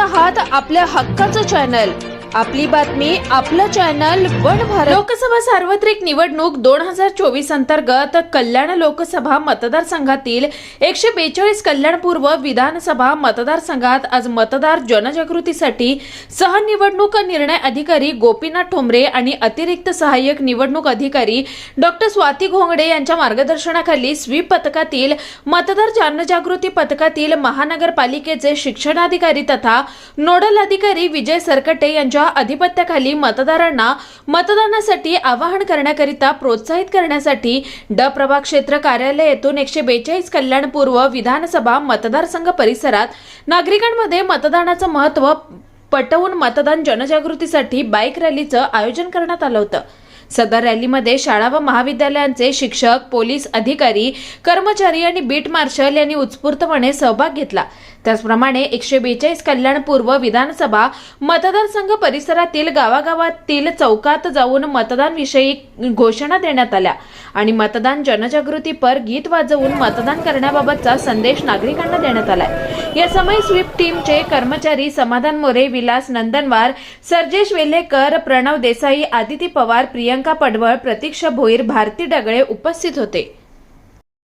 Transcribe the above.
आहात आपल्या हक्काचं चॅनल आपली बातमी आपलं चॅनल वन भारत. लोकसभा सार्वत्रिक निवडणूक दोन हजार चोवीस अंतर्गत कल्याण लोकसभा मतदारसंघातील एकशे बेचाळीस कल्याण पूर्व विधानसभा मतदारसंघात आज मतदार जनजागृतीसाठी सहनिवडणूक निर्णय अधिकारी गोपीनाथ ठोंबरे आणि अतिरिक्त सहाय्यक निवडणूक अधिकारी डॉक्टर स्वाती घोंगडे यांच्या मार्गदर्शनाखाली स्वीप पथकातील मतदार जनजागृती पथकातील महानगरपालिकेचे शिक्षणाधिकारी तथा नोडल अधिकारी विजय सरकटे यांच्या अधिपत्याखाली मतदारांना मतदानासाठी आवाहन करण्याकरिता प्रोत्साहित करण्यासाठी ड प्रभाग क्षेत्र कार्यालयातून एकशे बेचाळीस कल्याणपूर्व विधानसभा मतदारसंघ परिसरात नागरिकांमध्ये मतदानाचं महत्त्व पटवून मतदान जनजागृतीसाठी बाईक रॅलीचं आयोजन करण्यात आलं होतं. सदर रॅलीमध्ये शाळा व महाविद्यालयांचे शिक्षक पोलीस अधिकारी कर्मचारी आणि बीट मार्शल यांनी उत्स्फूर्तपणे सहभाग घेतला. त्याचप्रमाणे एकशे बेचाळीस कल्याण पूर्व विधानसभा मतदारसंघ परिसरातील गावागावातील चौकात जाऊन मतदान विषयी घोषणा देण्यात आल्या आणि मतदान जनजागृतीपर गीत वाजवून मतदान करण्याबाबतचा संदेश नागरिकांना देण्यात आलाय. या समय स्वीप टीमचे कर्मचारी समाधान मोरे विलास नंदनवार सर्जेश वेल्हेकर प्रणव देसाई आदिती पवार प्रियंका पडवळ प्रतीक्षा भोईर भारती डगळे उपस्थित होते.